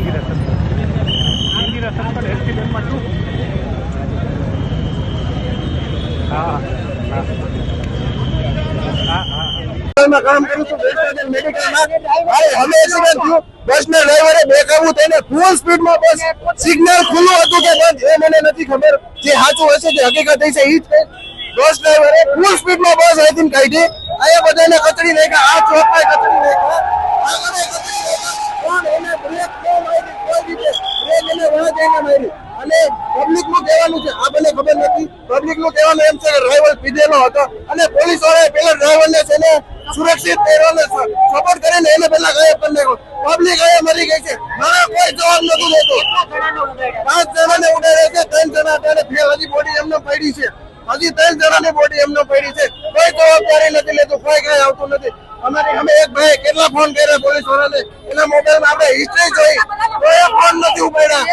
Indira circle Indira circle ST બેંકમાં છું હા હા. તેને ફૂલ સ્પીડમાં બસ સિગ્નલ ખુલ્લું હતું કે એ મને નથી ખબર જે સાચું હશે જે હકીકત હશે એ જ છે બસ ડ્રાઈવરે સ્પીડમાં બસ આઈ કાઢી. અહીંયા બધાને કચડી નાખ્યા, આ ચોપાય નાખ્યા. આગળ કચડી નાખ્યા પણ એને બ્રેક ન મારી કોઈ રીતે બ્રેક એને વાં જઈને મારી અને પબ્લિકનું કહેવાનું છે આ મને ખબર નથી. પબ્લિકનું કહેવાનું એમ છે કે ડ્રાઈવર પીધેલો હતો અને પોલીસ વાળાએ પેલા ડ્રાઈવર ને છે ને સુરક્ષિત પહેરવાનો સપોર્ટ કરીને એને પેલા ગાયબ કરી નાખ્યો. પબ્લિક અહીંયા મરી ગઈ છે. મારા કોઈ જવાબ નથી દેતો. પાંચ જણાને ઉડાડે છે ત્રણ જણા અત્યારે ફેલ હજી બોડી એમને પડી છે. હજી ત્રણ જણાની બોડી એમને પડી છે. કોઈ જવાબદારી નથી લેતું કોઈ કઈ આવતું નથી. અમારી અમે એક ભાઈ કેટલા ફોન કર્યા પોલીસ વાળાને એના મોબાઈલમાં આપણે હિસ્ટ્રી જોઈ. કોઈ ફોન નથી ઉપાડ્યા.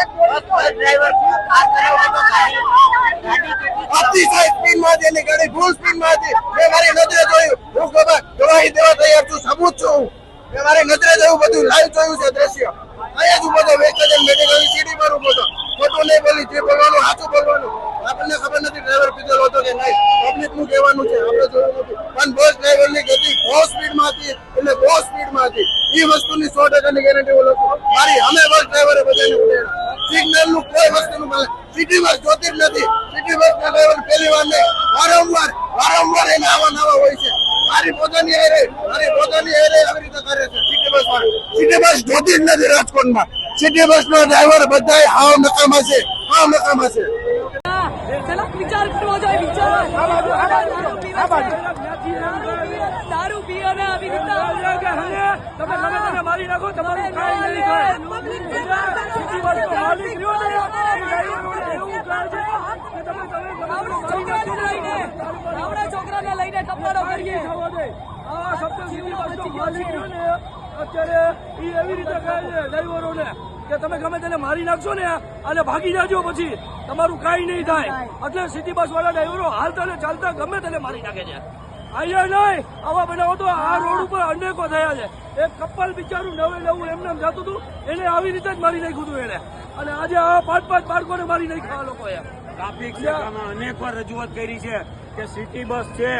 અતિશય સ્પીડમાં હતી એની ગાડી ફૂલ સ્પીડમાં હતી મેં મારી નજરે જોયું. હું ગવાહી દેવા તૈયાર છું સબૂત છું હું. મેં મારી નજરે જોયું બધું લાઈવ જોયું છે દ્રશ્ય. અહીંયા જ ઊભો હતો વેસ્ટર્ન મેડિકલ સીડી પર ઊભો હતો ખોટું નહીં બોલી જે બોલવાનું સાચું બોલવાનું. આપણને ખબર નથી ડ્રાઈવર પીધેલો હતો કે નહીં. એ વસ્તુની સો ટકાની ગેરંટી છું મારી અમે બસ ડ્રાઈવરે બધાને સિગ્નલનું કોઈ વસ્તુનું મળે સિટી બસ જોતી જ નથી. સિટી બસ ના ડ્રાઈવર પહેલી વાર નહીં. વારંવાર વારંવાર એને આવા નવા હોય છે. મારી પોતાની હારે, મારી પોતાની હારે આવી રીતે કરે છે સિટી બસ સિટી બસ જોતી જ નથી રાજકોટમાં. સિટી બસ નો ડ્રાઈવર બધા હાવ નકામા છે. હાવ નકામા છે. વિચાર કરવો જોઈએ, વિચાર. તમે ગમે તમે મારી નાખો તમારું કાંઈ નહીં થાય. સિટી બસનો માલિક રહ્યો ને એ ડ્રાઈવરોને એવું કહે છે કે તમે તમે આપણા છોકરાને લઈને ટપ્પાડો કરીએ. આ શબ્દ સિટી બસનો માલિક રહ્યો ને અત્યારે એવી રીતે કહે છે ડ્રાઈવરોને કે તમે ગમે તેને મારી નાખશો ને અને ભાગી જાજો પછી. તમારું કાંઈ નહીં થાય. એટલે સિટી બસ વાળા ડ્રાઈવરો હાલતા ને ચાલતા ગમે તેને મારી નાખે છે. અહીંયા નહીં. આવા બનાવો તો આ રોડ ઉપર અનેકો થયા છે. એક કપલ બિચારું નવે નવું એમને એમ જતું હતું, એને આવી રીતે જ મારી નાખ્યું હતું એને. અને આજે આ પાંચ પાંચ બાળકોને મારી નાખ્યા આ લોકોએ. ટ્રાફિક શાખામાં અનેક રજૂઆત કરી છે કે સિટી બસ છે,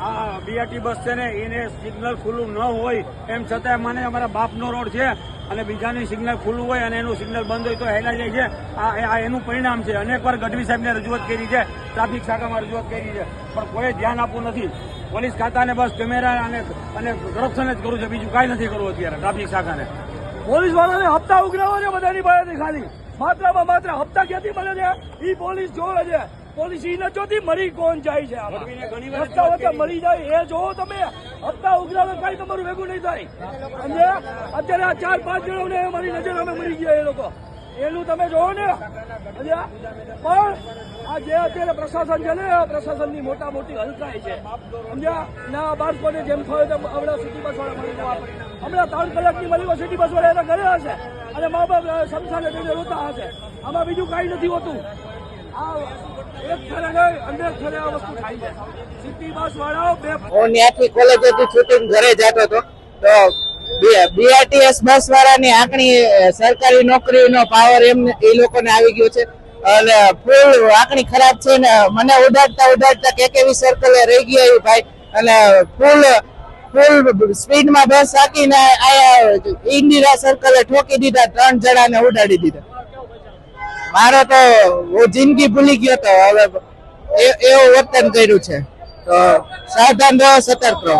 આ બીઆરટી બસ છે ને, એને સિગ્નલ ખુલ્લું ન હોય. એમ છતાં મને અમારા બાપનો રોડ છે અને બીજાની સિગ્નલ ખુલ્લું હોય અને એનું સિગ્નલ બંધ હોય તો હેલા જાય છે, આ એનું પરિણામ છે. અનેકવાર ગઢવી સાહેબને રજૂઆત કરી છે, ટ્રાફિક શાખામાં રજૂઆત કરી છે. પણ કોઈ ધ્યાન આપવું નથી. પોલીસ ખાતાને બસ કેમેરા અને અને કરપ્શન જ કરવું છે. બીજું કાંઈ નથી કરવું અત્યારે ટ્રાફિક શાખાને. પોલીસ વાળાને હપ્તા ઉઘરાવો છે બધાની પાસેથી ખાલી. માત્રામાં માત્ર હપ્તા ક્યાંથી મળે છે? એ પોલીસ જોવે છે. પોલીસ ઈ ન જોતી મરી કોણ જાય છે હપ્તા રજૂઆત મરી જાય એ જોવો તમે. હપ્તા ઉઘરાવે કઈ તમારું ભેગું નહીં થાય. સમજે અત્યારે આ ચાર પાંચ જણોને મારી નજર અમે મરી ગયા એ લોકો. એનું તમે જોવો ને. પણ આ જે અત્યારે પ્રશાસન છે ને આ પ્રશાસનની મોટા મોટી હલકાઈ છે. સમજ્યા? ના બાળકોને જેમ થયો તેમ હમણાં સુધી બસ વાળા મળી જવા હમણાં ત્રણ કલાકની મળી સિટી બસ એના ઘરે હશે અને મા બાપ સમસાને જઈને રોતા હશે. આમાં બીજું કાંઈ નથી હોતું. આ એક છૂટીને ઘરે જતો હતો. તો બીઆરટીએસ બસ વાળાની સરકારી નોકરીનો પાવર એમ એ લોકોને આવી ગયો છે. અને ફૂલ આંકણી ખરાબ છે ને, મને ઉડાડતા ઉડાડતા કેકેવી સર્કલે રહી ગયા એ ભાઈ. અને ફૂલ ફૂલ સ્પીડમાં બસ હાકીને ઇન્દિરા સર્કલે ઠોકી દીધા, ત્રણ જણાને ઉડાડી દીધા. મારો તો હું જિંદગી ભૂલી ગયો તો હવે એવું વર્તન કર્યું છે. તો સાવધાન રહો, સતર્ક રહો.